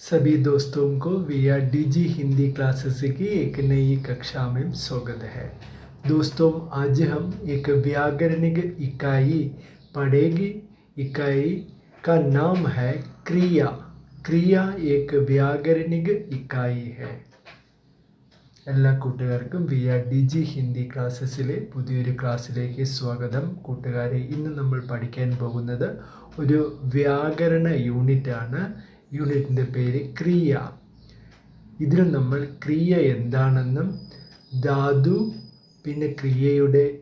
सभी दोस्तों को V R D G Hindi classes की एक नई कक्षा में स्वागत है दोस्तों आज हम एक व्याकरणिक इकाई पढ़ेगी इकाई का नाम है क्रिया क्रिया एक व्याकरणिक इकाई है എല്ലാ കൂട്ടുകാർക്കും V R D G Hindi ക്ലാസ്സസിലെ പുതിയൊരു ക്ലാസ്സിലേക്ക് സ്വാഗതം കൂട്ടുകാരെ ഇന്ന് നമ്മൾ പഠിക്കാൻ പോകുന്നത് ഒരു വ്യാകരണ യൂണിറ്റാണ് യൂണിറ്റിന്റെ പേര് ക്രിയ. ഇതിൽ നമ്മൾ ക്രിയ എന്താണെന്നും ധാതു പിന്നെ ക്രിയയുടെ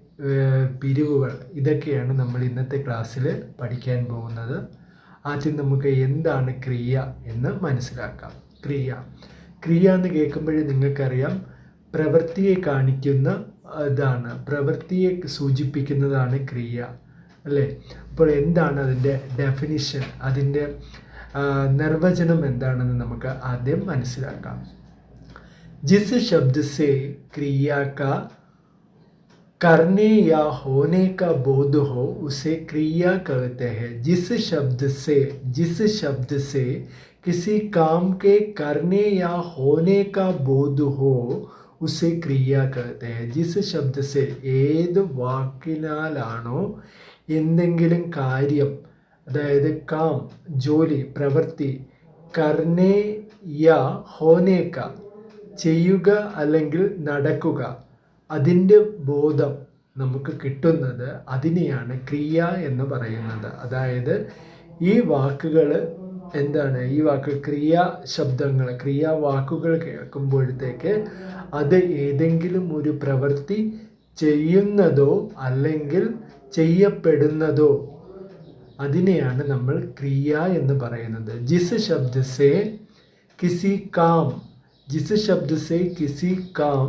പിരിവുകൾ. ഇതൊക്കെയാണ് നമ്മൾ ഇന്നത്തെ ക്ലാസ്സിൽ പഠിക്കാൻ പോകുന്നത്. ആദ്യം നമുക്ക് എന്താണ് ക്രിയ എന്ന് മനസ്സിലാക്കാം. ക്രിയ. ക്രിയ എന്ന് കേൾക്കുമ്പോഴേ നിങ്ങൾക്കറിയാം പ്രവൃത്തിയെ കാണിക്കുന്ന ഇതാണ്. പ്രവൃത്തിയെ സൂചിപ്പിക്കുന്നതാണ് ക്രിയ. അല്ലേ? അപ്പോൾ എന്താണ് അതിന്റെ ഡെഫിനിഷൻ അതിന്റെ നിർവചനം എന്താണെന്ന് നമുക്ക് ആദ്യം മനസ്സിലാക്കാം ജിസ് ശബ്ദ സെ ക്രിയ കാ करने या होने का बोध हो उसे क्रिया कहते हैं जिस शब्द से जिस शब्द से किसी काम के करने या होने का बोध हो उसे क्रिया कहते हैं ജിസ് ശബ്ദ സെ ഏത് വാക്കിനാലാണോ എന്തെങ്കിലും കാര്യം അതായത് കാം ജോലി പ്രവൃത്തി കർണേയ ഹോനേക്ക ചെയ്യുക അല്ലെങ്കിൽ നടക്കുക. അതിന്റെ ബോധം നമുക്ക് കിട്ടുന്നത് അതിനെയാണ് ക്രിയ എന്ന് പറയുന്നത്. അതായത് ഈ വാക്കുകൾ എന്താണ്? ഈ വാക്ക് ക്രിയ ശബ്ദങ്ങൾ ക്രിയാ വാക്കുകൾ കേൾക്കുമ്പോഴത്തേക്ക് അത് ഏതെങ്കിലും ഒരു പ്രവൃത്തി ചെയ്യുന്നതോ അല്ലെങ്കിൽ ചെയ്യപ്പെടുന്നതോ അതിനെയാണ് നമ്മൾ ക്രിയ എന്ന് പറയുന്നത് ജിസ് ശബ്ദ സേ കിസി കാം जिस शब्द से किसी काम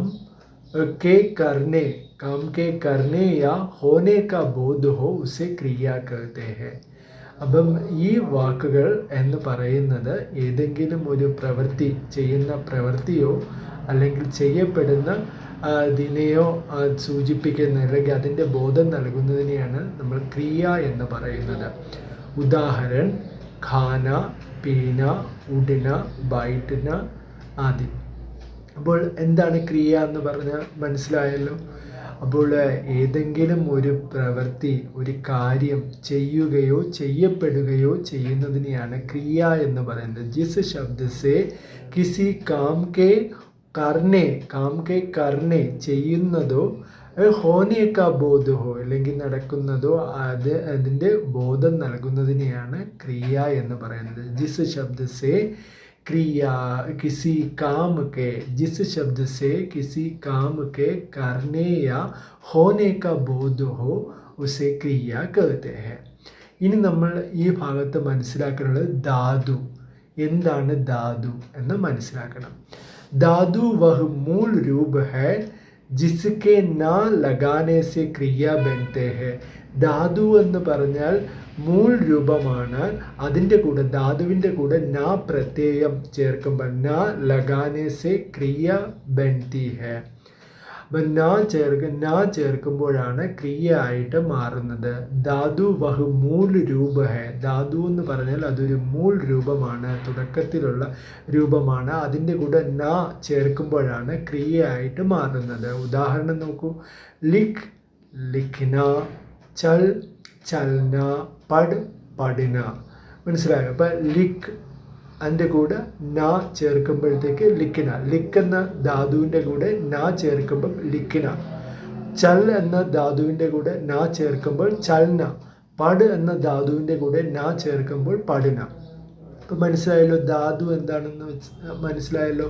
अ, के करने काम के करने या होने का बोध हो उसे क्रिया कहते हैं അപ്പം ഈ വാക്കുകൾ എന്ന് പറയുന്നത് ഏതെങ്കിലും ഒരു പ്രവൃത്തി ചെയ്യുന്ന പ്രവൃത്തിയോ അല്ലെങ്കിൽ ചെയ്യപ്പെടുന്ന ആ, സൂചിപ്പിക്കുന്ന അല്ലെങ്കിൽ അതിന്റെ ബോധം നൽകുന്നതിനെയാണ് നമ്മൾ ക്രിയ എന്ന് പറയുന്നത്. ഉദാഹരണം ഖാന പീന ഉടിന ബൈറ്റിന ആദി. അപ്പോൾ എന്താണ് ക്രിയ എന്ന് പറഞ്ഞാൽ മനസ്സിലായല്ലോ? അപ്പോൾ ഏതെങ്കിലും ഒരു പ്രവൃത്തി ഒരു കാര്യം ചെയ്യുകയോ ചെയ്യപ്പെടുകയോ ചെയ്യുന്നതിനെയാണ് ക്രിയ എന്ന് പറയുന്നത്. ജിസ് ശബ്ദ സെ കിസി കാം കെ കർണെ കാം കെ കർണെ ചെയ്യുന്നതോ ഹോനിയൊക്കെ ബോധോ അല്ലെങ്കിൽ നടക്കുന്നതോ അത് അതിന്റെ ബോധം നൽകുന്നതിനെയാണ് ക്രിയ എന്ന് പറയുന്നത്. ജിസ് ശബ്ദസെ क्रिया किसी काम के जिस शब्द से किसी काम के करने या होने का ബോധ ഹോ ഉസെ ക്രിയ कहते हैं ഇനി നമ്മൾ ഈ ഭാഗത്ത് മനസ്സിലാക്കാനുള്ളത് ധാതു. എന്താണ് ധാതു എന്ന് മനസ്സിലാക്കണം. ധാതു वह मूल रूप है ജിസ്കെ നാ ലഗാനേസെ ക്രിയ ഹെ ധാതു എന്ന് പറഞ്ഞാൽ മൂൽ രൂപമാണ്. അതിന്റെ കൂടെ ധാതുവിന്റെ കൂടെ നാ പ്രത്യയം ചേർക്കുമ്പോൾ നാ ലഗാനേസെ ക്രിയ ബന്തി ഹെ അപ്പം നാ ചേർക്ക് നാ ചേർക്കുമ്പോഴാണ് ക്രിയ ആയിട്ട് മാറുന്നത്. ധാതു ബഹു മൂൽ രൂപ ഹെ ധാതു എന്ന് പറഞ്ഞാൽ അതൊരു മൂൽ രൂപമാണ്. തുടക്കത്തിലുള്ള രൂപമാണ്. അതിന്റെ കൂടെ നാ ചേർക്കുമ്പോഴാണ് ക്രിയ ആയിട്ട് മാറുന്നത്. ഉദാഹരണം നോക്കൂ. ലിഖ് ലിഖ്ന ചൽ ചൽന പഡ് പഠിന മനസ്സിലായോ? അപ്പം ലിഖ് അതിന്റെ കൂടെ നാ ചേർക്കുമ്പോഴത്തേക്ക് ലിക്കിന ലിക്ക് എന്ന ധാതുവിന്റെ കൂടെ നാ ചേർക്കുമ്പോൾ ലിക്കിന ചൽ എന്ന ധാതുവിന്റെ കൂടെ നാ ചേർക്കുമ്പോൾ ചൽന. പട് എന്ന ധാതുവിന്റെ കൂടെ നാ ചേർക്കുമ്പോൾ പടിന. ഇപ്പം മനസ്സിലായല്ലോ ധാതു എന്താണെന്ന് വെച്ച് മനസ്സിലായല്ലോ?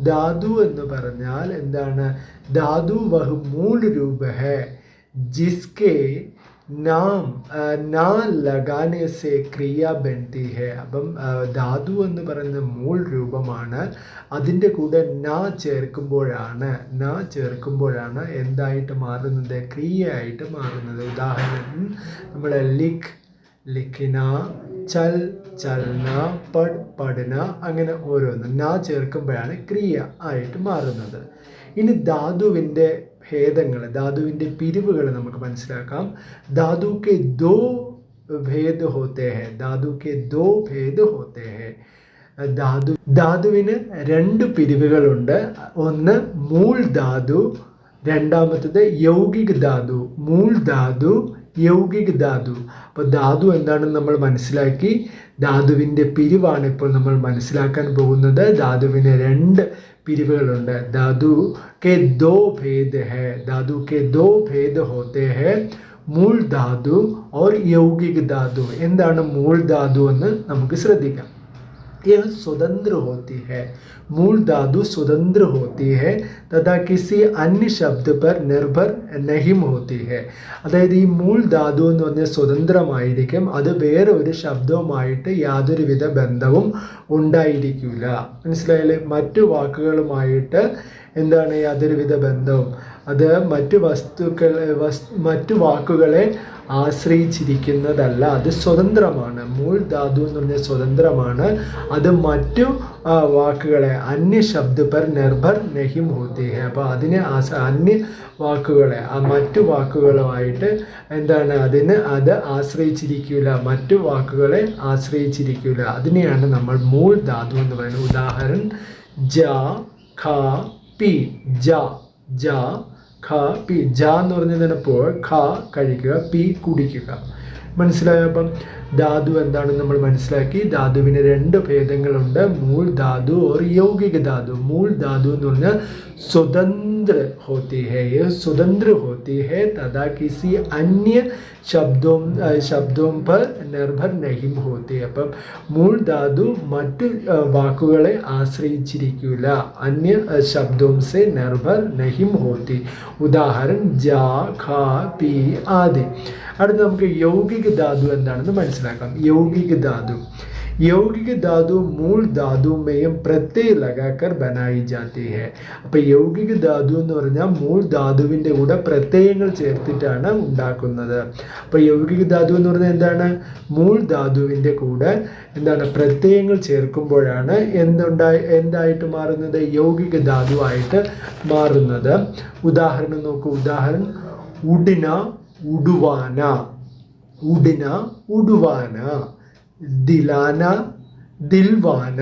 ധാതു എന്ന് പറഞ്ഞാൽ എന്താണ്? ധാതു വഹ് മൂൽ രൂപ ഹെ ജിസ്കെ നാം നാ ലഗാനെ സെ ക്രിയ ബന്ധി ഹെ. അപ്പം ധാതു എന്ന് പറയുന്ന മൂൾ രൂപമാണ്. അതിന്റെ കൂടെ നാ ചേർക്കുമ്പോഴാണ് നാ ചേർക്കുമ്പോഴാണ് എന്തായിട്ട് മാറുന്നത്? ക്രിയ ആയിട്ട് മാറുന്നത്. ഉദാഹരണം നമ്മൾ ലിഖ് ലിഖിന ചൽ ചൽന പട് പഠന അങ്ങനെ ഓരോന്ന്. നാ ചേർക്കുമ്പോഴാണ് ക്രിയ ആയിട്ട് മാറുന്നത്. ഇനി ധാതുവിന്റെ ഭേദങ്ങൾ ധാതുവിന്റെ പിരിവുകൾ നമുക്ക് മനസ്സിലാക്കാം. ധാതു ദോ ഭേദ ഹോത്തേ ഹെ ധാതു ദോ ഭേദ ഹോത്തേ ഹെ ധാതു ധാതുവിന് രണ്ട് പിരിവുകളുണ്ട്. ഒന്ന് മൂൾ ധാതു രണ്ടാമത്തത് യൗകിക് ധാതു. മൂൾ ധാതു യൗകിക് ധാതു. അപ്പോൾ ധാതു എന്താണെന്ന് നമ്മൾ മനസ്സിലാക്കി. ധാതുവിന്റെ പിരിവാണ് ഇപ്പോൾ നമ്മൾ മനസ്സിലാക്കാൻ പോകുന്നത്. ധാതുവിന് രണ്ട് പിരിവുകളുണ്ട്. ധാതു കെ ദോ ഭേദ ഹെ. ധാതു കെ ദോ ഭേദ ഹോത്തെ ഹെ. മൂൾ ധാതു ഓർ യൗകിക് ധാതു. എന്താണ് മൂൾ ധാതു എന്ന് നമുക്ക് ശ്രദ്ധിക്കാം. यह स्वतंत्र होती है मूल धातु स्वतंत्र होती है तथा किसी अन्य शब्द पर निर्भर नहीं होती है അതായത് ഈ മൂൾ ധാതു എന്ന് പറഞ്ഞാൽ സ്വതന്ത്രമായിരിക്കും അത് വേറെ ഒരു ശബ്ദവുമായിട്ട് യാതൊരുവിധ ബന്ധവും ഉണ്ടായിരിക്കില്ല മനസ്സിലായാലേ മറ്റു വാക്കുകളുമായിട്ട് എന്താണ് യാതൊരുവിധ ബന്ധവും അത് മറ്റു വസ്തുക്കൾ വസ് മറ്റു വാക്കുകളെ ആശ്രയിച്ചിരിക്കുന്നതല്ല. അത് സ്വതന്ത്രമാണ്. മൂൾ ധാതു എന്ന് പറഞ്ഞാൽ സ്വതന്ത്രമാണ്. അത് മറ്റു വാക്കുകളെ അന്യ ശബ്ദ പർ നിർഭർ നഹിം ഹോത്തി ഹെ അപ്പോൾ അതിനെ ആസ അന്യ വാക്കുകളെ ആ മറ്റു വാക്കുകളുമായിട്ട് എന്താണ് അതിന് അത് ആശ്രയിച്ചിരിക്കില്ല മറ്റു വാക്കുകളെ ആശ്രയിച്ചിരിക്കില്ല അതിനെയാണ് നമ്മൾ മൂൾ ധാതു എന്ന് പറയുന്നത്. ഉദാഹരണം ജ ഖ പി ജ ജ ഖ പി ജ എന്ന് പറഞ്ഞതിനപ്പോൾ ഖ കഴിക്കുക പി കുടിക്കുക. മനസ്സിലായോ അപ്പം? ധാതു എന്താണെന്ന് നമ്മൾ മനസ്സിലാക്കി. ധാതുവിന് രണ്ട് ഭേദങ്ങളുണ്ട്. മൂൾ ധാതു ഓർ യൗകിക ധാതു. മൂൾ ധാതു എന്ന് പറഞ്ഞാൽ സ്വതന്ത്ര होती है ये स्वतंत्र होती है तथा किसी अन्य ശബ്ദവും ആ, ശബ്ദവും पर നിർഭർ നഹിം ഹോത്തി അപ്പം മൂൾ ധാതു മറ്റു ആ, വാക്കുകളെ ആശ്രയിച്ചിരിക്കില്ല അന്യ ആ, ശബ്ദവും സെ നിർഭർ നഹിം ഹോത്തി ഉദാഹരണം ജ ഖ പി ആദി അടുത്ത് നമുക്ക് യൗകിക ധാതു എന്താണെന്ന് മനസ്സിലാക്കാം യൗകിക ധാതു यौगिक धातु मूल धातु में പ്രത്യയ ലഗാക്കർ ബനായി ജാത്തി ഹെ അപ്പോൾ യൗകിക ധാതു എന്ന് പറഞ്ഞാൽ മൂൾ ധാതുവിൻ്റെ കൂടെ പ്രത്യയങ്ങൾ ചേർത്തിട്ടാണ് ഉണ്ടാക്കുന്നത് അപ്പോൾ യൗകിക ധാതു എന്ന് പറഞ്ഞാൽ എന്താണ് മൂൾ ധാതുവിൻ്റെ കൂടെ എന്താണ് പ്രത്യയങ്ങൾ ചേർക്കുമ്പോഴാണ് എന്തുണ്ടായി എന്തായിട്ട് മാറുന്നത് യൗകിക ധാതുവായിട്ട് മാറുന്നത് ഉദാഹരണം നോക്കൂ ഉദാഹരണം ഉഡിന ഉടുവാന. ഉടിന ഉടുവാന. ദിലാന ദിൽവാന.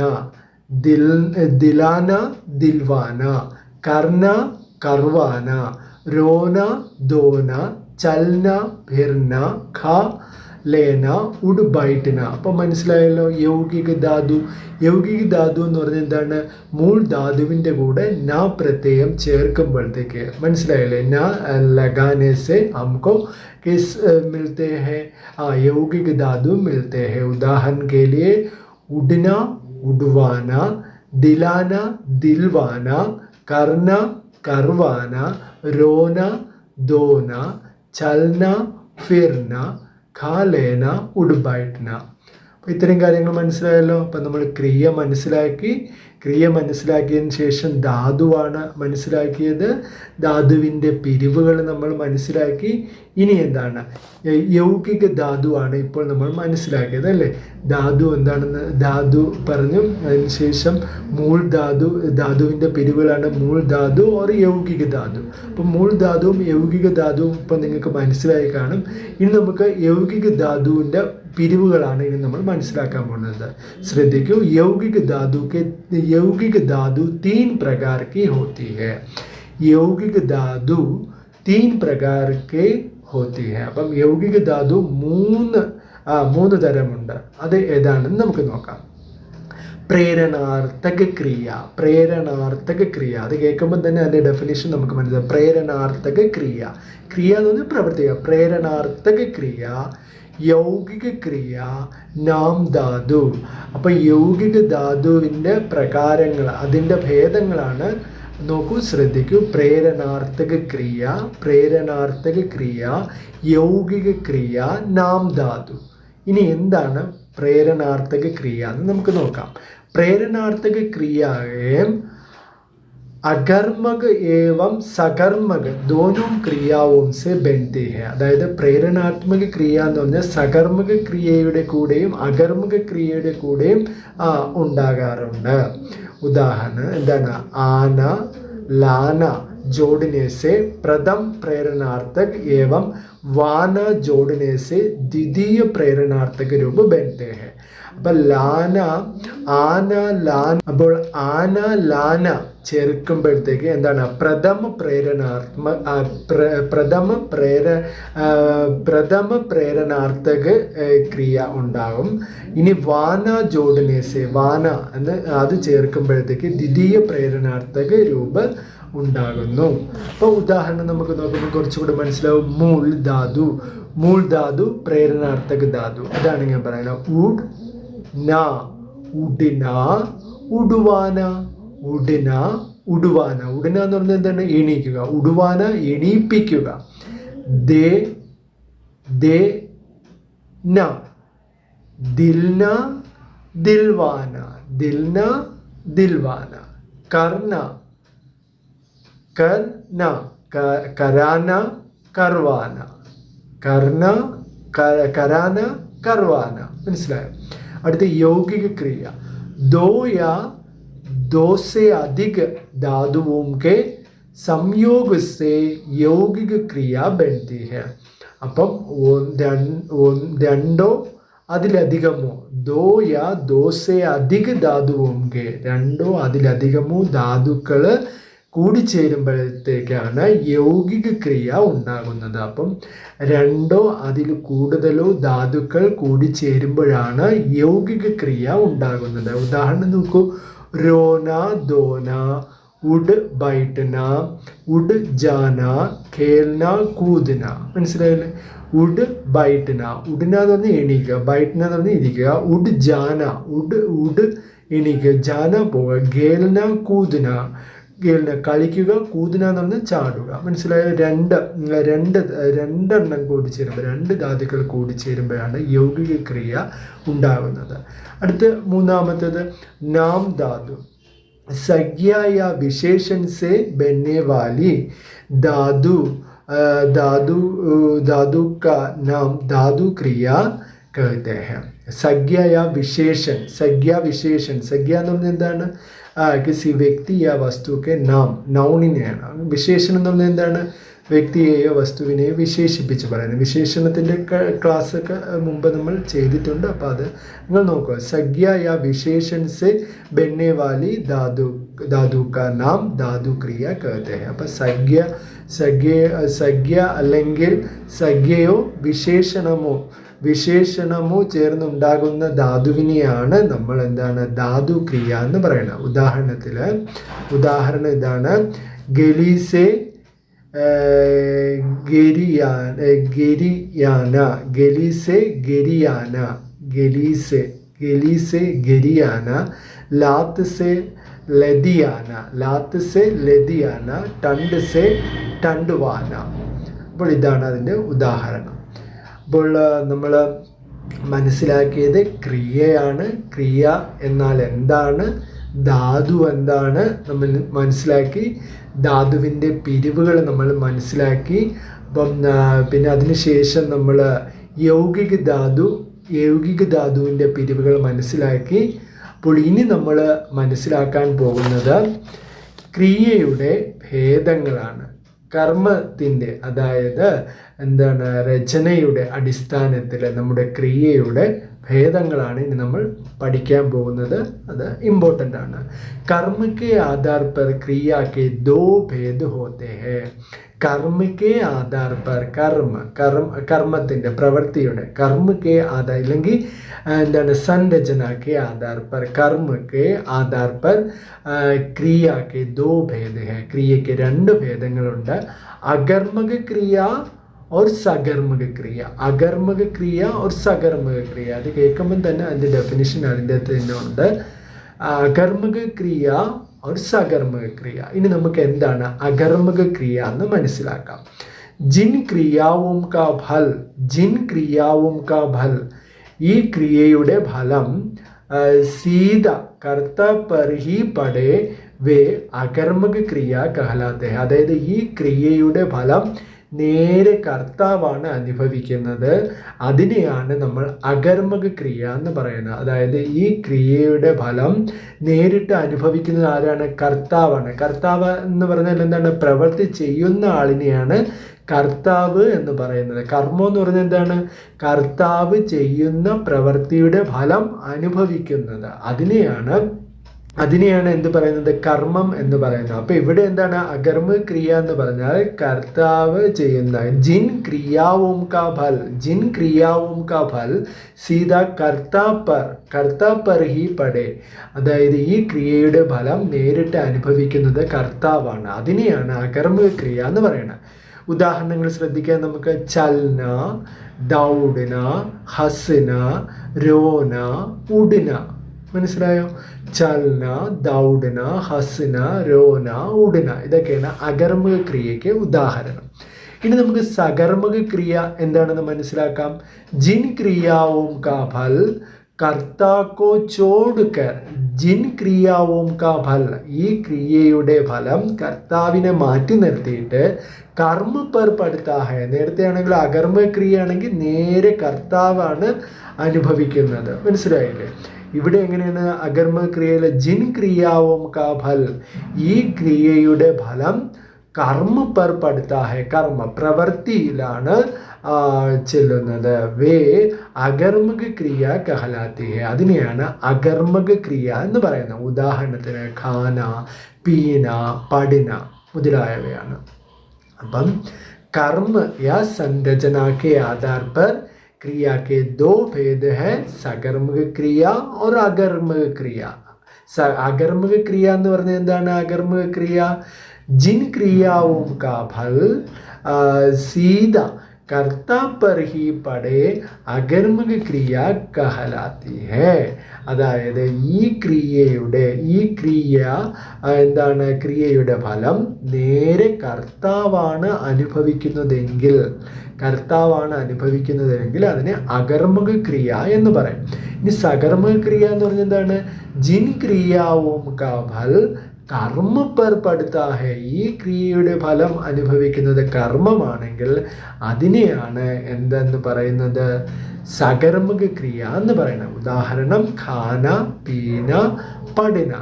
ദിൽ ദിലാന ദിൽവാന. കർണ കർവാന. രോന ദോന. ചൽന ഭിർന ഖ ലേന ഉഡുബൈറ്റിന അപ്പോൾ മനസ്സിലായല്ലോ യൗകിക ധാതു. യൗകിക ധാതു എന്ന് പറഞ്ഞാൽ എന്താണ്? മൂൾ ധാതുവിന്റെ കൂടെ നാ പ്രത്യയം ചേർക്കുമ്പോഴത്തേക്ക്. മനസ്സിലായല്ലേ? നാ ലഗാനേസെ ഹംകോ കിസ് മിൽത്തെ ഹെ ആ യൗകിക ധാതു മിൽത്തെ ഹെ ഉദാഹരണം കെ ലിയെ ഉഡ്ന ഉഡ്വാന ദിലാന ദിൽവാന. കർണ കർവാന. രോന ദോന. ചൽന ഫിർന. കാലേന ഉടുബൈറ്റ്ന അപ്പോൾ ഇത്രയും കാര്യങ്ങൾ മനസ്സിലായല്ലോ. അപ്പം നമ്മൾ ക്രിയ മനസ്സിലാക്കി. ക്രിയ മനസ്സിലാക്കിയതിന് ശേഷം ധാതുവാണ് മനസ്സിലാക്കിയത്. ധാതുവിന്റെ പിരിവുകൾ നമ്മൾ മനസ്സിലാക്കി. ഇനി എന്താണ്? യൗകിക ധാതുവാണ് ഇപ്പോൾ നമ്മൾ മനസ്സിലാക്കിയത് അല്ലേ? ധാതു എന്താണെന്ന് ധാതു പറഞ്ഞു. അതിന് ശേഷം മൂൾ ധാതു ധാതുവിന്റെ പിരിവുകളാണ് മൂൾ ധാതു ഓർ യൗകിക ധാതു. അപ്പം മൂൾ ധാതുവും യൗകിക ധാതുവും ഇപ്പം നിങ്ങൾക്ക് മനസ്സിലായി കാണും. ഇനി നമുക്ക് യൗകിക ധാതുവിന്റെ പിരിവുകളാണ് ഇനി നമ്മൾ മനസ്സിലാക്കാൻ പോകുന്നത്. ശ്രദ്ധിക്കൂ യൗകിക ധാതുക്ക് യൗകിക ധാതു തീൻ പ്രകാർ ഹോത്തി ഹെ യൗകിക ധാതു തീൻ പ്രകാർ ഹോത്തി ഹെ അപ്പം യൗകിക ധാതു മൂന്ന് മൂന്ന് തരമുണ്ട്. അത് ഏതാണെന്ന് നമുക്ക് നോക്കാം. പ്രേരണാർത്ഥക ക്രിയ. പ്രേരണാർത്ഥക ക്രിയ. അത് കേൾക്കുമ്പോൾ തന്നെ അതിന്റെ ഡെഫിനേഷൻ നമുക്ക് മനസ്സിലാവും. പ്രേരണാർത്ഥക ക്രിയ. ക്രിയ എന്ന് പറഞ്ഞാൽ പ്രവർത്തിക്കുക പ്രേരണാർത്ഥക ക്രിയ യൗകിക ക്രിയ നാം ധാതു. അപ്പോൾ യൗകിക ധാതുവിന്റെ പ്രകാരങ്ങൾ അതിന്റെ ഭേദങ്ങളാണ്. നോക്കൂ ശ്രദ്ധിക്കൂ. പ്രേരണാർത്ഥക ക്രിയ പ്രേരണാർത്ഥക ക്രിയ യൗകിക ക്രിയ നാം ധാതു. ഇനി എന്താണ് പ്രേരണാർത്ഥക ക്രിയ എന്ന് നമുക്ക് നോക്കാം. പ്രേരണാർത്ഥക ക്രിയയെ അകർമ്മക ഏവം സകർമ്മക ദോനും ക്രിയാവും സെ ബന്ധി ഹെ അതായത് പ്രേരണാത്മക ക്രിയ എന്ന് പറഞ്ഞാൽ സകർമ്മക ക്രിയയുടെ കൂടെയും അകർമ്മക ക്രിയയുടെ കൂടെയും ആ, ഉണ്ടാകാറുണ്ട് ഉദാഹരണം എന്താണ് ആന ലാന जोड़ने से प्रथम प्रेरणार्थक एवं वाना जोड़ने से द्वितीय प्रेरणार्थक रूप बनते हैं അപ്പൊ ലാന ആന ലാൻ. അപ്പോൾ ആന ലാന ചേർക്കുമ്പോഴത്തേക്ക് എന്താണ്? പ്രഥമ പ്രേരണാത്മ പ്രഥമ പ്രേര പ്രഥമ പ്രേരണാർത്ഥക ക്രിയ ഉണ്ടാകും. ഇനി വാന ജോഡനേസെ വാന എന്ന് അത് ചേർക്കുമ്പോഴത്തേക്ക് ദ്വിതീയ പ്രേരണാർത്ഥക രൂപ ഉണ്ടാകുന്നു. അപ്പോൾ ഉദാഹരണം നമുക്ക് നോക്കുമ്പോൾ കുറച്ചുകൂടി മനസ്സിലാവും. മൂൾ ധാതു. മൂൾ ധാതു പ്രേരണാർത്ഥക ധാതു. അതാണ് ഞാൻ പറയുന്നത്. ഉഡ് ന ഉഡിന ഉടുവാന. ഉടിന ഉടുവാന. ഉടന എന്ന് പറഞ്ഞാൽ എന്താണ്? എണീക്കുക. ഉടുവാന എണീപ്പിക്കുക. ദേ ദേ ന. ദിൽന ദിൽവാന. ദിൽന ദിൽവാന. കർണ കർണ. കരാന കർവാന. കർണ കരാന കർവാന. മനസ്സിലായോ? അടുത്ത യോഗിക ക്രിയ. ദോയ യാ അധിക ധാതുവും കെ സംയോഗസെ യോഗിക ക്രിയ ബന്ധി ഹെ അപ്പം രണ്ടോ അതിലധികമോ. ദോയ യാ അധിക ധാതുവും കെ രണ്ടോ അതിലധികമോ ധാതുക്കൾ കൂടിച്ചേരുമ്പോഴത്തേക്കാണ് യൗകിക ക്രിയ ഉണ്ടാകുന്നത്. അപ്പം രണ്ടോ അതിൽ കൂടുതലോ ധാതുക്കൾ കൂടിച്ചേരുമ്പോഴാണ് യൗകിക ക്രിയ ഉണ്ടാകുന്നത്. ഉദാഹരണം നോക്കൂ. രോന ദോന ഉഡ് ബൈട്ടന ഉഡ് ജാന കേൽന കൂതന. മനസ്സിലായില്ലേ? ഉഡ് ബൈട്ടന. ഉഡിന എന്ന് പറഞ്ഞാൽ എണീക്കുക. ബൈട്ടന എന്ന് പറഞ്ഞാൽ ഇരിക്കുക. ഉഡ് ജാന. ഉഡ് ഉഡ് എണീക്കുക. ജാന പോവുക. ഗേൽന കൂതന. കളിക്കുക കൂതന എന്ന് പറഞ്ഞാൽ ചാടുക മനസ്സിലായ രണ്ട് രണ്ട് രണ്ടെണ്ണം കൂടി ചേരുമ്പോൾ രണ്ട് ധാതുക്കൾ കൂടി ചേരുമ്പോഴാണ് യൗകിക ക്രിയ ഉണ്ടാകുന്നത് അടുത്ത് മൂന്നാമത്തേത് നാം ധാതു संज्ञा या विशेषण से बनने वाली धातु अ, धातु अ, धातु का नाम धातु क्रिया कहते हैं संज्ञ या विशेषण संज्ञा विशेषण संज्ञ എന്ന് പറഞ്ഞാൽ എന്താണ് ആ, കിസി വ്യക്തി യാ വസ്തുക്കെ നാം നൗണിനെയാണ് വിശേഷണം എന്ന് പറഞ്ഞാൽ എന്താണ് വ്യക്തിയെയോ വസ്തുവിനെയോ വിശേഷിപ്പിച്ച് പറയുന്നത് വിശേഷണത്തിൻ്റെ ക്ലാസ് ഒക്കെ മുമ്പ് നമ്മൾ ചെയ്തിട്ടുണ്ട് അപ്പോൾ അത് നിങ്ങൾ നോക്കുക സഗ്യ യാ വിശേഷൺ സെ ബെന്നെ വാലി ധാതു ധാതു കാ നാം ധാതു ക്രിയ कहते हैं അപ്പോൾ സഗ്യ സഗ്യ സഗ്യ അല്ലെങ്കിൽ സഗ്യയോ വിശേഷണമോ വിശേഷണമോ ചേർന്നുണ്ടാകുന്ന ധാതുവിനെയാണ് നമ്മൾ എന്താണ് ധാതു ക്രിയ എന്ന് പറയുന്നത്. ഉദാഹരണത്തിൽ ഉദാഹരണം ഇതാണ്. ഗലീസെ ഗരിയാന ഗരിയാന ഗലീസെ ഗരിയാന ഗലീസെ ഗലീസെ ഗരിയാന ലാത്ത് സെ ലതിയാന ലാത്ത് സെ ലതിയാന ടണ്ട് സെ ടണ്ടുവാന. അപ്പോൾ ഇതാണ് അതിന്റെ ഉദാഹരണം. അപ്പോൾ നമ്മൾ മനസ്സിലാക്കിയത് ക്രിയയാണ്. ക്രിയ എന്നാൽ എന്താണ്? ധാതു എന്താണ്? നമ്മൾ മനസ്സിലാക്കി. ധാതുവിന്റെ പിരിവുകൾ നമ്മൾ മനസ്സിലാക്കി. അപ്പം പിന്നെ അതിനുശേഷം നമ്മൾ യൗകിക ധാതു യൗകിക ധാതുവിന്റെ പിരിവുകൾ മനസ്സിലാക്കി. അപ്പോൾ ഇനി നമ്മൾ മനസ്സിലാക്കാൻ പോകുന്നത് ക്രിയയുടെ ഭേദങ്ങളാണ്. കർമ്മത്തിന്റെ അതായത് എന്താണ് രചനയുടെ അടിസ്ഥാനത്തിൽ നമ്മുടെ ക്രിയയുടെ ഭേദങ്ങളാണ് ഇനി നമ്മൾ പഠിക്കാൻ പോകുന്നത്. അത് ഇമ്പോർട്ടന്റ് ആണ്. കർമ്മക്ക് ആധാർ പർ ക്രിയ ദോ ഭേദ ഹോത്തേ ഹെ. കർമ്മ കെ ആധാർ പർ കർമ്മ കർമ്മ കർമ്മത്തിൻ്റെ പ്രവൃത്തിയുടെ കർമ്മ കെ ആധാർ ഇല്ലെങ്കിൽ ആ, എന്താണ് സംരചന കെ ആധാർ പർ കർമ്മ കെ ആധാർ പർ ആ, ക്രിയ കെ ദോ ഭേദ ഹെ ക്രിയയ്ക്ക് രണ്ട് ഭേദങ്ങളുണ്ട് അകർമ്മക ക്രിയ और സകർമ്മക ക്രിയ അകർമ്മക ക്രിയ और സകർമ്മക ക്രിയ അത് കേൾക്കുമ്പോൾ തന്നെ അതിൻ്റെ ഡെഫിനിഷൻ അതിൻ്റെ അകത്ത് തന്നെ ഉണ്ട് അകർമ്മക ക്രിയ और സകർമ്മക ക്രിയ ഇനി നമുക്ക് എന്താണ് അകർമ്മക ക്രിയ എന്ന് മനസ്സിലാക്കാം. ജിൻ ക്രിയാവും കാ ഫൽ ജിൻ ക്രിയാവും കാ ഫൽ. ഈ ക്രിയയുടെ ഫലം സീത കർത്തപ്പർഹി പടേ വേ അകർമ്മക ക്രിയ കഹലാത്തെ അതായത് ഈ ക്രിയയുടെ ഫലം നേരെ കർത്താവാണ് അനുഭവിക്കുന്നത്. അതിനെയാണ് നമ്മൾ അകർമ്മക ക്രിയ എന്ന് പറയുന്നത്. അതായത് ഈ ക്രിയയുടെ ഫലം നേരിട്ട് അനുഭവിക്കുന്നത് ആരാണ്? കർത്താവാണ്. കർത്താവ് എന്ന് പറഞ്ഞാൽ എന്താണ്? പ്രവൃത്തി ചെയ്യുന്ന ആളിനെയാണ് കർത്താവ് എന്ന് പറയുന്നത്. കർമ്മം എന്ന് പറഞ്ഞാൽ എന്താണ്? കർത്താവ് ചെയ്യുന്ന പ്രവൃത്തിയുടെ ഫലം അനുഭവിക്കുന്നത്. അതിനെയാണ് അതിനെയാണ് എന്ത് പറയുന്നത്? കർമ്മം എന്ന് പറയുന്നത്. അപ്പൊ ഇവിടെ എന്താണ്? അകർമ്മ ക്രിയ എന്ന് പറഞ്ഞാൽ കർത്താവ് ചെയ്യുന്ന ജിൻ ക്രിയാവും കാ ഫൽ. ജിൻ ക്രിയാവും കാ ഫൽ. സീത കർത്താപ്പർ കർത്താപ്പർ ഹി പടേ. അതായത് ഈ ക്രിയയുടെ ഫലം നേരിട്ട് അനുഭവിക്കുന്നത് കർത്താവാണ്. അതിനെയാണ് അകർമ്മ ക്രിയ എന്ന് പറയുന്നത്. ഉദാഹരണങ്ങൾ ശ്രദ്ധിക്കാൻ നമുക്ക്. ചൽന ദൗഡന ഹസന രോന ഉഡിന. മനസ്സിലായോ? ചൽന ദൗഡന ഹസന രോന ഉടന ഇതൊക്കെയാണ് അകർമ്മക ക്രിയയ്ക്ക് ഉദാഹരണം. ഇനി നമുക്ക് സകർമ്മക ക്രിയ എന്താണെന്ന് മനസ്സിലാക്കാം? ജിൻ ക്രിയാവും കാ ഫൽ കർത്താക്കോ ചോടുക്കർ. ജിൻ ക്രിയാവും കാ ഫൽ ഈ ക്രിയയുടെ ഫലം കർത്താവിനെ മാറ്റി നിർത്തിയിട്ട് കർമ്മ പർ പടുത്താഹ നേരത്തെ ആണെങ്കിൽ അകർമ്മ ക്രിയ ആണെങ്കിൽ നേരെ കർത്താവാണ് അനുഭവിക്കുന്നത്. മനസ്സിലായില്ലേ? ഇവിടെ എങ്ങനെയാണ് അകർമ്മ ക്രിയയിലെ ജിൻ ക്രിയാവും കാ ഫൽ. ഈ ക്രിയയുടെ ഫലം കർമ്മ പർ കർമ്മ പ്രവൃത്തിയിലാണ് ചെല്ലുന്നത്. വേ അകർമ്മക ക്രിയ കഹലാത്തിയെ അതിനെയാണ് അകർമ്മക ക്രിയ എന്ന് പറയുന്നത്. ഉദാഹരണത്തിന് ഖാന പീന പടിന മുതലായവയാണ്. അപ്പം കർമ്മ യാ സംരചന ആധാർ പർ क्रिया के दो भेद हैं सकर्मक क्रिया और अकर्मक क्रिया സ അകർമ്മക ക്രിയ എന്ന് പറഞ്ഞാൽ എന്താണ് അകർമ്മക ക്രിയ ജിൻ ക്രിയാവും കാ ഫൽ സീത കർത്ത पर ही पड़े അകർമ്മക ക്രിയ കഹലാത്തി ഹേ അതായത് ഈ ക്രിയയുടെ ഈ ക്രിയ എന്താണ് ക്രിയയുടെ ഫലം നേരെ കർത്താവാണ് അനുഭവിക്കുന്നതെങ്കിൽ കർത്താവാണ് അനുഭവിക്കുന്നതെങ്കിൽ അതിനെ അകർമ്മക ക്രിയ എന്ന് പറയും ഇനി സകർമ്മക ക്രിയ എന്ന് പറഞ്ഞാൽ എന്താണ് ജിൻ ക്രിയാവും കാ ഫൽ കർമ്മ പർ പടുത്താഹെ ഈ ക്രിയയുടെ ഫലം അനുഭവിക്കുന്നത് കർമ്മമാണെങ്കിൽ അതിനെയാണ് എന്തെന്ന് പറയുന്നത്? സകർമ്മക ക്രിയ എന്ന് പറയുന്നത്. ഉദാഹരണം ഖാന പീന പഠിന.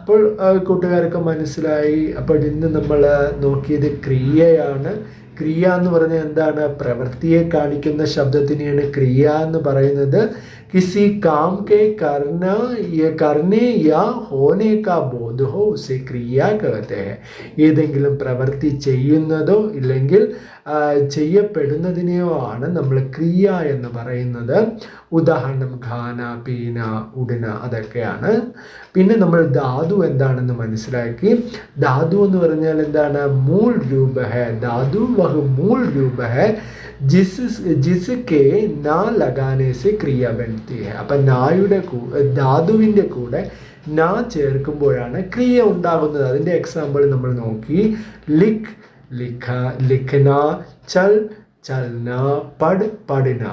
അപ്പോൾ കൂട്ടുകാർക്ക് മനസ്സിലായി. അപ്പോൾ ഇന്ന് നമ്മൾ നോക്കിയത് ക്രിയയാണ്. ക്രിയ എന്ന് പറഞ്ഞാൽ എന്താണ്? പ്രവൃത്തിയെ കാണിക്കുന്ന ശബ്ദത്തിനെയാണ് ക്രിയ എന്ന് പറയുന്നത്. किसी काम के करना या करने या होने का बोध हो उसे ക്രിയ कहते हैं ഏതെങ്കിലും പ്രവൃത്തി ചെയ്യുന്നതോ ഇല്ലെങ്കിൽ ചെയ്യപ്പെടുന്നതിനെയോ ആണ് നമ്മൾ ക്രിയ എന്ന് പറയുന്നത് ഉദാഹരണം ഖാന പീന ഉടന അതൊക്കെയാണ് പിന്നെ നമ്മൾ ധാതു എന്താണെന്ന് മനസ്സിലാക്കി ധാതു എന്ന് പറഞ്ഞാൽ എന്താണ് മൂൾ രൂപ ഹെ ധാതു വഹ് മൂൾ രൂപ ഹെ ജിസ് ജിസ്കെ നാ ലഗാനെ സെ ക്രിയ ബൻത്തി ഹെ അപ്പം നായുടെ ധാതുവിന്റെ കൂടെ നാ ചേർക്കുമ്പോഴാണ് ക്രിയ ഉണ്ടാകുന്നത്. അതിന്റെ എക്സാമ്പിൾ നമ്മൾ നോക്കി. ലിഖ് ലിഖ ലിഖന ചൽ ചൽന പട് പഠിന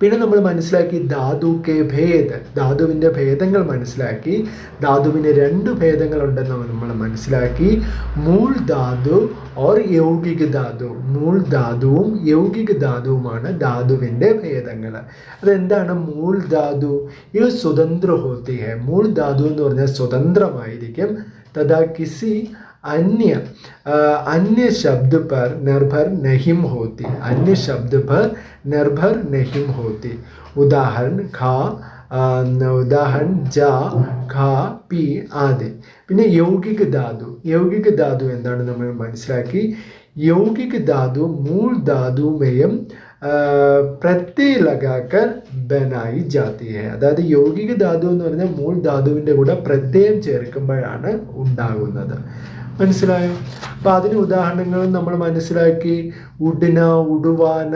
പിന്നെ നമ്മൾ മനസ്സിലാക്കി ധാതു കെ ഭേദ്. ധാതുവിന്റെ ഭേദങ്ങൾ മനസ്സിലാക്കി. ധാതുവിന് രണ്ട് ഭേദങ്ങളുണ്ടെന്ന് നമ്മൾ മനസ്സിലാക്കി. മൂൾ ധാതു ഓർ യൗകിക ധാതു. മൂൾ ധാതുവും യൗകിക ധാതുവുമാണ് ധാതുവിന്റെ ഭേദങ്ങൾ. അതെന്താണ് മൂൾ ധാതു? ഇത് സ്വതന്ത്ര ഹോത്തി ഹെ മൂൾ ധാതു എന്ന് പറഞ്ഞാൽ സ്വതന്ത്രമായിരിക്കും. തഥാ കിസി अन्य अन्य शब्द पर निर्भर नहीं होती अन्य शब्द पर निर्भर नहीं होती उदाहरण खा ഉദാഹരണം ജ ഖ പി ആദി പിന്നെ യൗകിക ധാതു യൗകിക ധാതു എന്താണ് നമ്മൾ മനസ്സിലാക്കി യൗകിക ധാതു മൂൾ ധാതുമേയും പ്രത്യയ ലഗാക്കർ ബനായി ജാതി ഹെ അതായത് യൗകിക ധാതു എന്ന് പറഞ്ഞാൽ മൂൾ ധാതുവിൻ്റെ കൂടെ പ്രത്യയം ചേർക്കുമ്പോഴാണ് ഉണ്ടാകുന്നത് മനസ്സിലായോ? അപ്പം അതിന് ഉദാഹരണങ്ങൾ നമ്മൾ മനസ്സിലാക്കി. ഉഡിന ഉടുവാന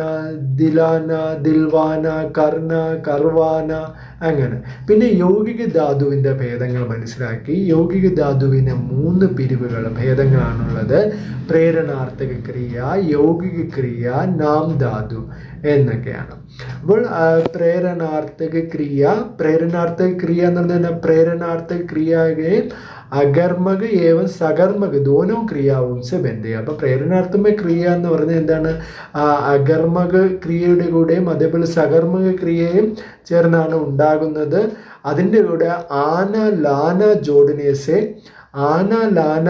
ദിലാന ദിൽവാന കർണ കർവാന അങ്ങനെ. പിന്നെ യൗകിക ധാതുവിന്റെ ഭേദങ്ങൾ മനസ്സിലാക്കി. യൗകിക ധാതുവിന് മൂന്ന് പിരിവുകൾ ഭേദങ്ങളാണുള്ളത്. പ്രേരണാർത്ഥക ക്രിയ യൗകിക ക്രിയ നാം ധാതു എന്നൊക്കെയാണ്. അപ്പോൾ പ്രേരണാർത്ഥക ക്രിയ പ്രേരണാർത്ഥക ക്രിയ എന്ന് പറഞ്ഞാൽ പ്രേരണാർത്ഥക ക്രിയയെ അകർമ്മക് ഏവം സകർമ്മക് ദോനോ ക്രിയാവും സെ ബന്ധ അപ്പൊ പ്രേരണാർത്ഥമ ക്രിയ എന്ന് പറഞ്ഞാൽ എന്താണ്? അകർമ്മക ക്രിയയുടെ കൂടെയും അതേപോലെ സകർമ്മക ക്രിയയും ചേർന്നാണ് ഉണ്ടാകുന്നത്. അതിന്റെ കൂടെ ആന ലാന ജോഡിനേസെ. ആന ലാന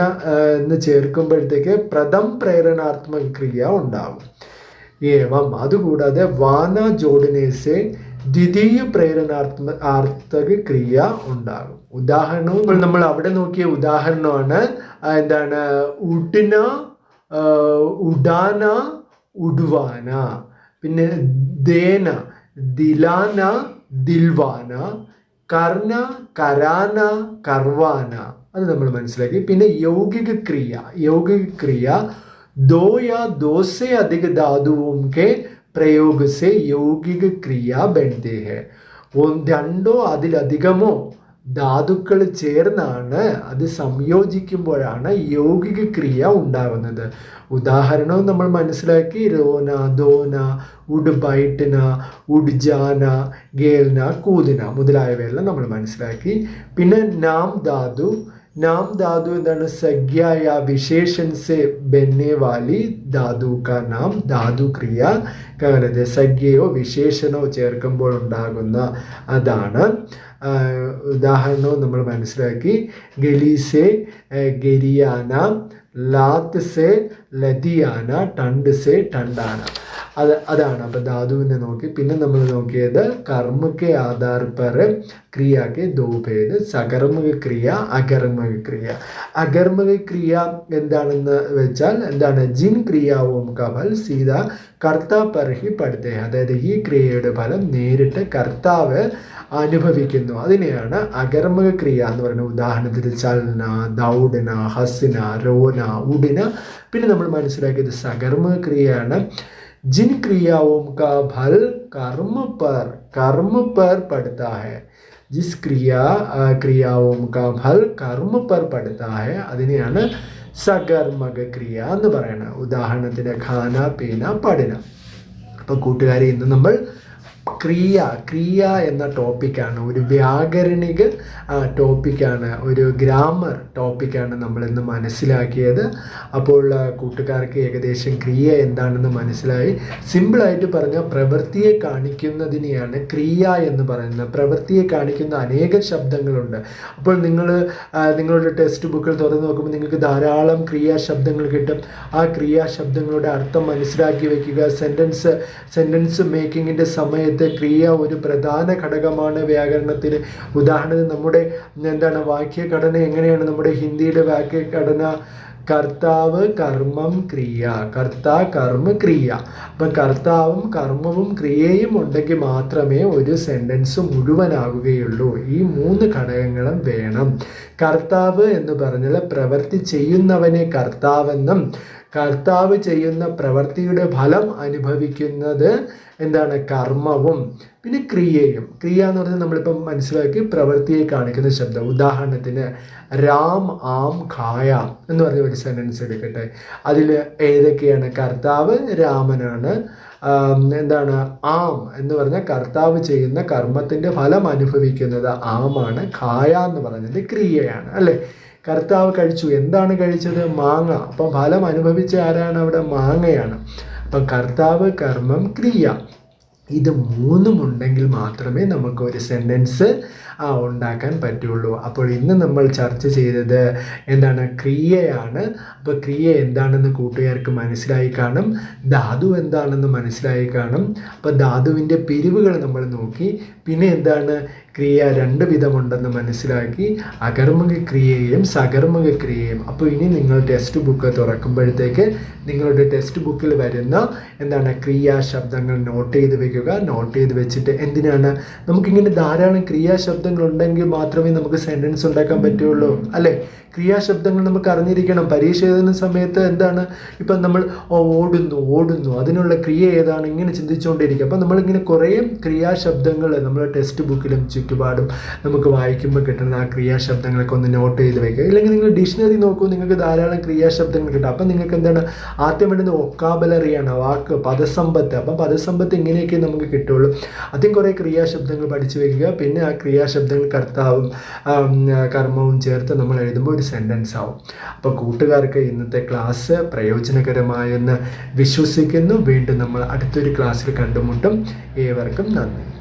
എന്ന് ചേർക്കുമ്പോഴത്തേക്ക് പ്രഥം പ്രേരണാത്മക ക്രിയ ഉണ്ടാകും ഏവം. അതുകൂടാതെ വാന ജോഡിനേസെ ദ്വിതീയ പ്രേരണാത്മ ആർത്ഥക ക്രിയ ഉണ്ടാകും. ഉദാഹരണവും ഇപ്പോൾ നമ്മൾ അവിടെ നോക്കിയ ഉദാഹരണമാണ് എന്താണ് ഉഡ്ന ഉഡാന ഉഡ്വാന പിന്നെ ദേന ദിലാന ദിൽവാന കർണ കരാന കർവാന അത് നമ്മൾ മനസ്സിലാക്കി. പിന്നെ യൗകിക ക്രിയ യൗകിക ക്രിയ ദോയ ദോസ അധിക ധാതുവും കെ പ്രയോഗസെ യൗകിക ക്രിയ ബന്ധേഹ രണ്ടോ അതിലധികമോ ധാതുക്കൾ ചേർന്നാണ് അത് സംയോജിക്കുമ്പോഴാണ് യൗകിക ക്രിയ ഉണ്ടാകുന്നത് ഉദാഹരണവും നമ്മൾ മനസ്സിലാക്കി രോന ദോന ഉഡ്ബൈട്ടന ഉഡ്ജാന ഗേൽന കൂതിന മുതലായവയെല്ലാം നമ്മൾ മനസ്സിലാക്കി. പിന്നെ നാം ധാതു. നാം ധാതു എന്താണ്? സഖ്യായ യാ വിശേഷൻസ് ബെന്നെ വാലി ധാതു കാ നാം ധാതു ക്രിയ കാണുന്നത് സഖ്യയോ വിശേഷനോ ചേർക്കുമ്പോൾ ഉണ്ടാകുന്ന അതാണ്. ഉദാഹരണവും നമ്മൾ മനസ്സിലാക്കി. ഗലീസെ ഗരിയാന ലാത്ത് സെ ലതിയാന ടണ്ട് സെ ടണ്ടാന. അത് അതാണ്. അപ്പോൾ ധാതുവിനെ നോക്കി. പിന്നെ നമ്മൾ നോക്കിയത് കർമ്മക്ക് ആധാർ പർ ക്രിയക്ക് ദോഭേദ് സകർമ്മക ക്രിയ അകർമ്മക ക്രിയ. അകർമ്മക ക്രിയ എന്താണെന്ന് വെച്ചാൽ എന്താണ്? ജിൻ ക്രിയാവും കവൽ സീത കർത്താ പർഹി പഠിത്തേ അതായത് ഈ ക്രിയയുടെ ഫലം നേരിട്ട് കർത്താവ് അനുഭവിക്കുന്നു. അതിനെയാണ് അകർമ്മക ക്രിയ എന്ന് പറയുന്നത് ഉദാഹരണത്തിന് ചലന ദൗഡന ഹസിന റോന ഉടിന പിന്നെ നമ്മൾ മനസ്സിലാക്കിയത് സകർമ്മക ക്രിയയാണ് ജിൻ ക്രിയാവും കാ ഫൽ കർമ്മ പർ കർമ്മ പർ പടുത്ത ജിസ് ക്രിയ ക്രിയാവും കാ ഫൽ കർമ്മ പർ പടുത്ത അതിനെയാണ് സകർമ്മക ക്രിയ എന്ന് പറയുന്നത്. ഉദാഹരണത്തിന് ഖാന പീന പഠന. അപ്പോൾ കൂട്ടുകാരെ ഇന്ന് നമ്മൾ ക്രിയ ക്രിയ എന്ന ടോപ്പിക്കാണ് ഒരു വ്യാകരണിക ടോപ്പിക്കാണ് ഒരു ഗ്രാമർ ടോപ്പിക്കാണ് നമ്മൾ ഇന്ന് മനസ്സിലാക്കിയത്. അപ്പോൾ കൂട്ടുകാർക്ക് ഏകദേശം ക്രിയ എന്താണെന്ന് മനസ്സിലായി. സിമ്പിളായിട്ട് പറഞ്ഞ പ്രവൃത്തിയെ കാണിക്കുന്നതിനെയാണ് ക്രിയ എന്ന് പറയുന്നത്. പ്രവൃത്തിയെ കാണിക്കുന്ന അനേക ശബ്ദങ്ങളുണ്ട്. അപ്പോൾ നിങ്ങൾ നിങ്ങളുടെ ടെക്സ്റ്റ് ബുക്കിൽ തുറന്ന് നോക്കുമ്പോൾ നിങ്ങൾക്ക് ധാരാളം ക്രിയാ ശബ്ദങ്ങൾ കിട്ടും. ആ ക്രിയാ ശബ്ദങ്ങളുടെ അർത്ഥം മനസ്സിലാക്കി വയ്ക്കുക സെന്റൻസ് സെന്റൻസ് മേക്കിങ്ങിന്റെ സമയത്ത് ക്രിയ ഒരു പ്രധാന ഘടകമാണ് വ്യാകരണത്തിൽ ഉദാഹരണത്തിന് നമ്മുടെ എന്താണ് വാക്യഘടന എങ്ങനെയാണ്? നമ്മുടെ ഹിന്ദിയുടെ വാക്യഘടന കർത്താവ് കർമ്മം ക്രിയ കർത്താ കർമ്മ ക്രിയ അപ്പം കർത്താവും കർമ്മവും ക്രിയയും ഉണ്ടെങ്കിൽ മാത്രമേ ഒരു സെന്റൻസ് മുഴുവനാകുകയുള്ളൂ. ഈ മൂന്ന് ഘടകങ്ങളും വേണം. കർത്താവ് എന്ന് പറഞ്ഞാൽ പ്രവൃത്തി ചെയ്യുന്നവനെ കർത്താവെന്നും കർത്താവ് ചെയ്യുന്ന പ്രവൃത്തിയുടെ ഫലം അനുഭവിക്കുന്നത് എന്താണ്? കർമ്മവും പിന്നെ ക്രിയയും. ക്രിയ എന്ന് പറഞ്ഞാൽ നമ്മളിപ്പം മനസ്സിലാക്കി പ്രവൃത്തിയെ കാണിക്കുന്ന ശബ്ദം. ഉദാഹരണത്തിന് രാം ആം ഖായ എന്ന് പറഞ്ഞ ഒരു സെന്റൻസ് എടുക്കട്ടെ. അതിൽ ഏതൊക്കെയാണ്? കർത്താവ് രാമനാണ്. എന്താണ്? ആം എന്ന് പറഞ്ഞാൽ കർത്താവ് ചെയ്യുന്ന കർമ്മത്തിന്റെ ഫലം അനുഭവിക്കുന്നത് ആമാണ്. ഖായ എന്ന് പറയുന്നത് ക്രിയയാണ് അല്ലേ? കർത്താവ് കഴിച്ചു. എന്താണ് കഴിച്ചത്? മാങ്ങ. അപ്പം ഫലം അനുഭവിച്ച ആരാണ്? അവിടെ മാങ്ങയാണ്. അപ്പം കർത്താവ് കർമ്മം ക്രിയ. ഇത് മൂന്നും ഉണ്ടെങ്കിൽ മാത്രമേ നമുക്ക് ഒരു സെന്റൻസ് ഉണ്ടാക്കാൻ പറ്റുള്ളൂ. അപ്പോൾ ഇന്ന് നമ്മൾ ചർച്ച ചെയ്തത് എന്താണ് ക്രിയയാണ്. അപ്പോൾ ക്രിയ എന്താണെന്ന് കൂട്ടുകാർക്ക് മനസ്സിലായി കാണും. ധാതു എന്താണെന്ന് മനസ്സിലായി കാണും. അപ്പോൾ ധാതുവിന്റെ പിരിവുകൾ നമ്മൾ നോക്കി. പിന്നെ എന്താണ് ക്രിയ? രണ്ട് വിധമുണ്ടെന്ന് മനസ്സിലാക്കി. അകർമ്മക ക്രിയയും സകർമ്മക ക്രിയയും. അപ്പോൾ ഇനി നിങ്ങൾ ടെക്സ്റ്റ് ബുക്ക് തുറക്കുമ്പോഴത്തേക്ക് നിങ്ങളുടെ ടെക്സ്റ്റ് ബുക്കിൽ വരുന്ന എന്താണ് ക്രിയാശബ്ദങ്ങൾ നോട്ട് ചെയ്ത് വെക്കുക. നോട്ട് ചെയ്ത് വെച്ചിട്ട് എന്തിനാണ്? നമുക്കിങ്ങനെ ധാരാളം ക്രിയാ ശബ്ദങ്ങൾ ഉണ്ടെങ്കിൽ മാത്രമേ നമുക്ക് സെന്റൻസ് ഉണ്ടാക്കാൻ പറ്റുള്ളൂ. അല്ലേ? ക്രിയാശബ്ദങ്ങൾ നമുക്ക് അറിഞ്ഞിരിക്കണം. പരീക്ഷ എഴുതുന്ന സമയത്ത് എന്താണ്? ഇപ്പം നമ്മൾ ഓടുന്നു ഓടുന്നു. അതിനുള്ള ക്രിയ ഏതാണ്? ഇങ്ങനെ ചിന്തിച്ചുകൊണ്ടിരിക്കുക. അപ്പം നമ്മളിങ്ങനെ കുറേ ക്രിയാശബ്ദങ്ങൾ നമ്മൾ ടെക്സ്റ്റ് ബുക്കിലും ചുറ്റുപാടും നമുക്ക് വായിക്കുമ്പോൾ കിട്ടുന്ന ആ ക്രിയാശബ്ദങ്ങളൊക്കെ ഒന്ന് നോട്ട് ചെയ്ത് വെക്കുക. ഇല്ലെങ്കിൽ നിങ്ങൾ ഡിക്ഷണറി നോക്കൂ നിങ്ങൾക്ക് ധാരാളം ക്രിയാശബ്ദങ്ങൾ കിട്ടും. അപ്പം നിങ്ങൾക്ക് എന്താണ്? ആദ്യം വേണ്ടുന്ന ഒക്കാബലറിയാണ് വാക്ക് പദസമ്പത്ത്. അപ്പം പദസമ്പത്ത് ഇങ്ങനെയൊക്കെ നമുക്ക് കിട്ടുള്ളൂ. ആദ്യം കുറേ ക്രിയാശബ്ദങ്ങൾ പഠിച്ചു വെക്കുക. പിന്നെ ആ ക്രിയാശബ്ദം ക്രിയാശബ്ദങ്ങൾ കർത്താവും കർമ്മവും ചേർത്ത് നമ്മൾ എഴുതുമ്പോൾ ഒരു സെന്റൻസ് ആവും. അപ്പോൾ കൂട്ടുകാർക്ക് ഇന്നത്തെ ക്ലാസ് പ്രയോജനകരമായെന്ന് വിശ്വസിക്കുന്നു. വീണ്ടും നമ്മൾ അടുത്തൊരു ക്ലാസ്സിൽ കണ്ടുമുട്ടും. ഏവർക്കും നന്ദി.